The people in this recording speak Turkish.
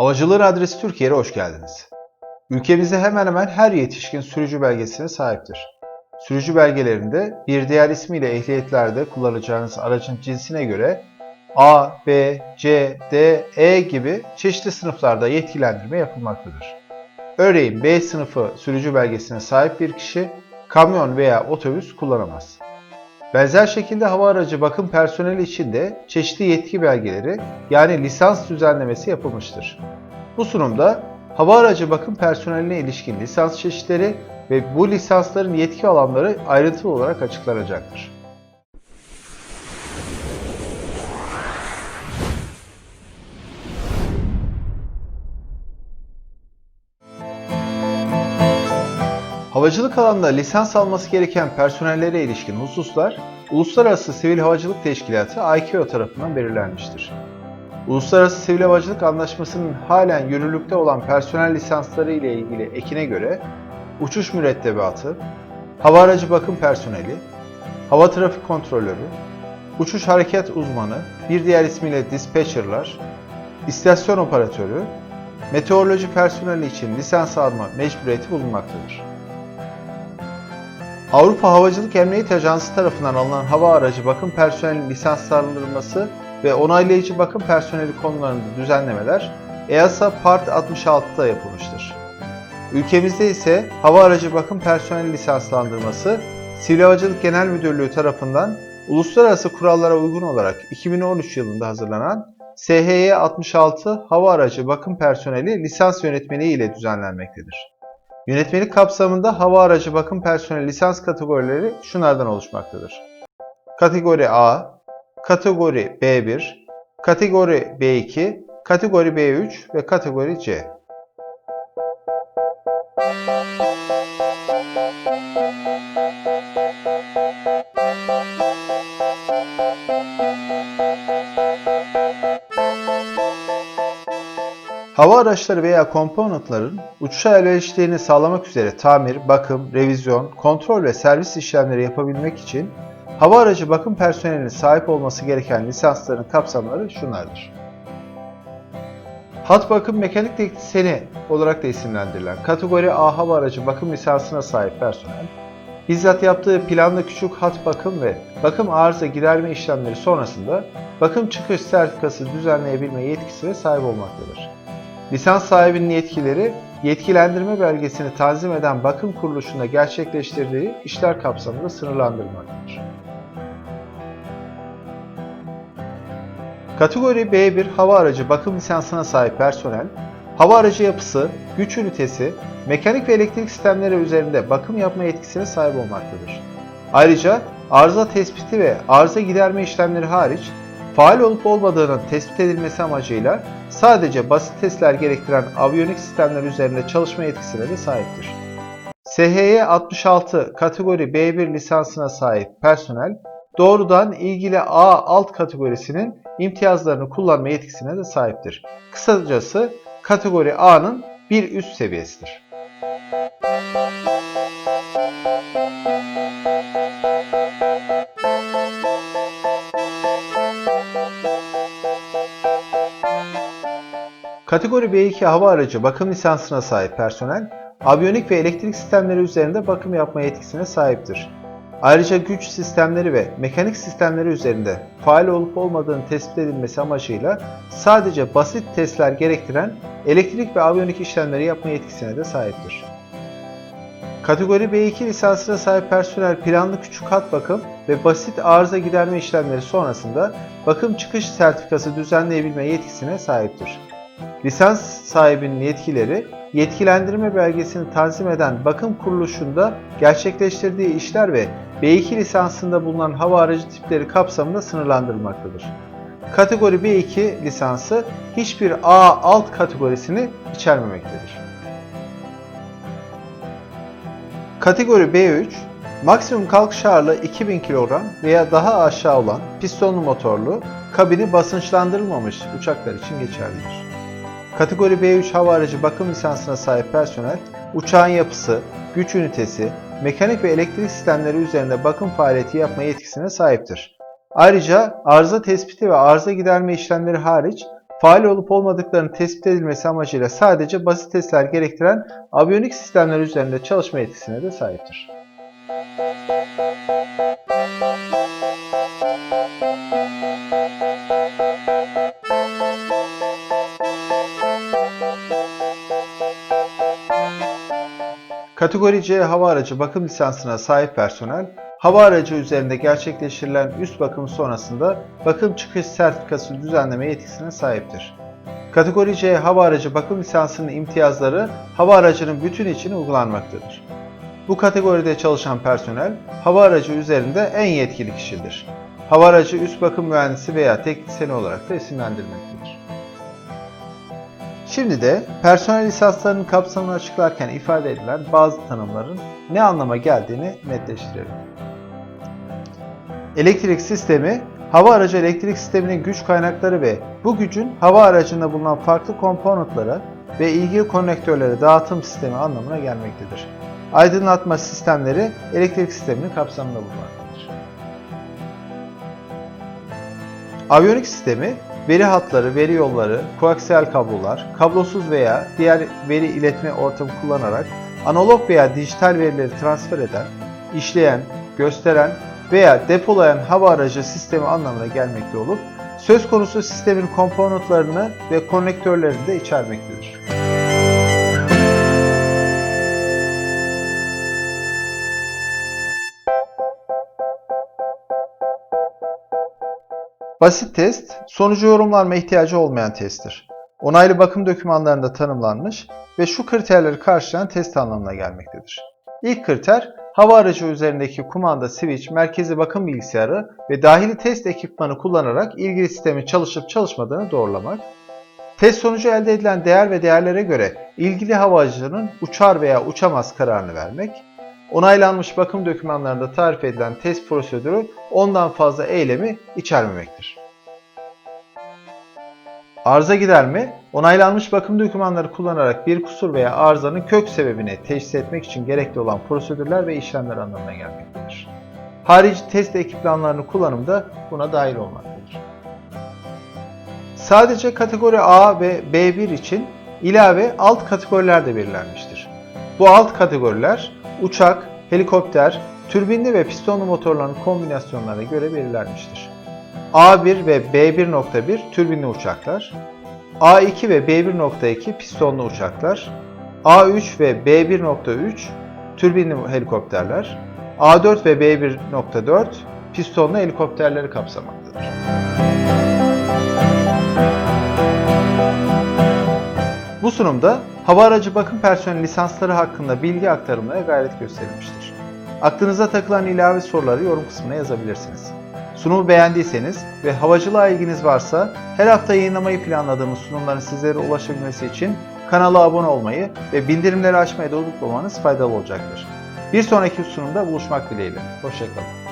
Havacılığın adresi Türkiye'ye hoş geldiniz. Ülkemizde hemen hemen her yetişkin sürücü belgesine sahiptir. Sürücü belgelerinde bir diğer ismiyle ehliyetlerde kullanacağınız aracın cinsine göre A, B, C, D, E gibi çeşitli sınıflarda yetkilendirme yapılmaktadır. Örneğin B sınıfı sürücü belgesine sahip bir kişi kamyon veya otobüs kullanamaz. Benzer şekilde hava aracı bakım personeli için de çeşitli yetki belgeleri yani lisans düzenlemesi yapılmıştır. Bu sunumda hava aracı bakım personeline ilişkin lisans çeşitleri ve bu lisansların yetki alanları ayrıntılı olarak açıklanacaktır. Havacılık alanında lisans alması gereken personellere ilişkin hususlar Uluslararası Sivil Havacılık Teşkilatı ICAO tarafından belirlenmiştir. Uluslararası Sivil Havacılık Anlaşması'nın halen yürürlükte olan personel lisansları ile ilgili ekine göre uçuş mürettebatı, hava aracı bakım personeli, hava trafik kontrolörü, uçuş hareket uzmanı, bir diğer ismiyle dispatcherlar, istasyon operatörü, meteoroloji personeli için lisans alma mecburiyeti bulunmaktadır. Avrupa Havacılık Emniyet Ajansı tarafından alınan hava aracı bakım personeli lisanslandırılması ve onaylayıcı bakım personeli konularında düzenlemeler EASA Part 66'da yapılmıştır. Ülkemizde ise hava aracı bakım personeli lisanslandırması Sivil Havacılık Genel Müdürlüğü tarafından uluslararası kurallara uygun olarak 2013 yılında hazırlanan SHY 66 hava aracı bakım personeli lisans yönetmeliği ile düzenlenmektedir. Yönetmelik kapsamında hava aracı bakım personeli lisans kategorileri şunlardan oluşmaktadır. Kategori A, kategori B1, kategori B2, kategori B3 ve kategori C. Hava araçları veya komponentların uçuşa elverişliğini sağlamak üzere tamir, bakım, revizyon, kontrol ve servis işlemleri yapabilmek için hava aracı bakım personelinin sahip olması gereken lisansların kapsamları şunlardır. Hat bakım mekanik teknisyeni olarak da isimlendirilen kategori A hava aracı bakım lisansına sahip personel, bizzat yaptığı planlı küçük hat bakım ve bakım arıza giderme işlemleri sonrasında bakım çıkış sertifikası düzenleyebilme yetkisine sahip olmaktadır. Lisans sahibinin yetkileri, yetkilendirme belgesini tanzim eden bakım kuruluşunda gerçekleştirdiği işler kapsamında sınırlandırılmaktadır. Kategori B1 hava aracı bakım lisansına sahip personel, hava aracı yapısı, güç ünitesi, mekanik ve elektrik sistemleri üzerinde bakım yapma yetkisine sahip olmaktadır. Ayrıca arıza tespiti ve arıza giderme işlemleri hariç faal olup olmadığının tespit edilmesi amacıyla sadece basit testler gerektiren aviyonik sistemler üzerinde çalışma yetkisine de sahiptir. SHY 66 kategori B1 lisansına sahip personel doğrudan ilgili A alt kategorisinin imtiyazlarını kullanma yetkisine de sahiptir. Kısacası kategori A'nın bir üst seviyesidir. Kategori B2 hava aracı bakım lisansına sahip personel, aviyonik ve elektrik sistemleri üzerinde bakım yapma yetkisine sahiptir. Ayrıca güç sistemleri ve mekanik sistemleri üzerinde faal olup olmadığını tespit edilmesi amacıyla sadece basit testler gerektiren elektrik ve aviyonik işlemleri yapma yetkisine de sahiptir. Kategori B2 lisansına sahip personel planlı küçük hat bakım ve basit arıza giderme işlemleri sonrasında bakım çıkış sertifikası düzenleyebilme yetkisine sahiptir. Lisans sahibinin yetkileri, yetkilendirme belgesini tanzim eden bakım kuruluşunda gerçekleştirdiği işler ve B2 lisansında bulunan hava aracı tipleri kapsamında sınırlandırılmaktadır. Kategori B2 lisansı hiçbir A alt kategorisini içermemektedir. Kategori B3, maksimum kalkış ağırlığı 2000 kilogram veya daha aşağı olan pistonlu motorlu, kabini basınçlandırılmamış uçaklar için geçerlidir. Kategori B3 hava aracı bakım lisansına sahip personel, uçağın yapısı, güç ünitesi, mekanik ve elektrik sistemleri üzerinde bakım faaliyeti yapma yetkisine sahiptir. Ayrıca arıza tespiti ve arıza giderme işlemleri hariç faal olup olmadıklarının tespit edilmesi amacıyla sadece basit testler gerektiren aviyonik sistemler üzerinde çalışma yetkisine de sahiptir. Kategori C hava aracı bakım lisansına sahip personel, hava aracı üzerinde gerçekleştirilen üst bakım sonrasında bakım çıkış sertifikası düzenleme yetkisine sahiptir. Kategori C hava aracı bakım lisansının imtiyazları hava aracının bütün için uygulanmaktadır. Bu kategoride çalışan personel, hava aracı üzerinde en yetkili kişidir. Hava aracı üst bakım mühendisi veya teknisyeni olarak da isimlendirilmektedir. Şimdi de personel lisanslarının kapsamını açıklarken ifade edilen bazı tanımların ne anlama geldiğini netleştirelim. Elektrik sistemi, hava aracı elektrik sisteminin güç kaynakları ve bu gücün hava aracında bulunan farklı komponentlara ve ilgili konnektörlere dağıtım sistemi anlamına gelmektedir. Aydınlatma sistemleri elektrik sisteminin kapsamında bulunmaktadır. Aviyonik sistemi, veri hatları, veri yolları, koaksiyel kablolar, kablosuz veya diğer veri iletme ortamı kullanarak analog veya dijital verileri transfer eden, işleyen, gösteren veya depolayan hava aracı sistemi anlamına gelmekte olup, söz konusu sistemin komponentlerini ve konnektörlerini de içermektedir. Basit test, sonucu yorumlanma ihtiyacı olmayan testtir. Onaylı bakım dokümanlarında tanımlanmış ve şu kriterleri karşılayan test anlamına gelmektedir. İlk kriter, hava aracı üzerindeki kumanda switch, merkezi bakım bilgisayarı ve dahili test ekipmanı kullanarak ilgili sistemin çalışıp çalışmadığını doğrulamak. Test sonucu elde edilen değer ve değerlere göre ilgili hava aracının uçar veya uçamaz kararını vermek. Onaylanmış bakım dokümanlarında tarif edilen test prosedürü ondan fazla eylemi içermemektir. Arıza giderme, onaylanmış bakım dokümanları kullanarak bir kusur veya arızanın kök sebebini teşhis etmek için gerekli olan prosedürler ve işlemler anlamına gelmektedir. Harici test ekipmanlarının kullanımı da buna dahil olmaktadır. Sadece kategori A ve B1 için ilave alt kategoriler de belirlenmiştir. Bu alt kategoriler uçak, helikopter, türbinli ve pistonlu motorların kombinasyonlarına göre belirlenmiştir. A1 ve B1.1 türbinli uçaklar, A2 ve B1.2 pistonlu uçaklar, A3 ve B1.3 türbinli helikopterler, A4 ve B1.4 pistonlu helikopterleri kapsamaktadır. Bu sunumda hava aracı bakım personeli lisansları hakkında bilgi aktarılmaya gayret gösterilmiştir. Aklınıza takılan ilave soruları yorum kısmına yazabilirsiniz. Sunumu beğendiyseniz ve havacılığa ilginiz varsa her hafta yayınlamayı planladığımız sunumların sizlere ulaşabilmesi için kanala abone olmayı ve bildirimleri açmayı da unutmamanız faydalı olacaktır. Bir sonraki sunumda buluşmak dileğiyle. Hoşçakalın.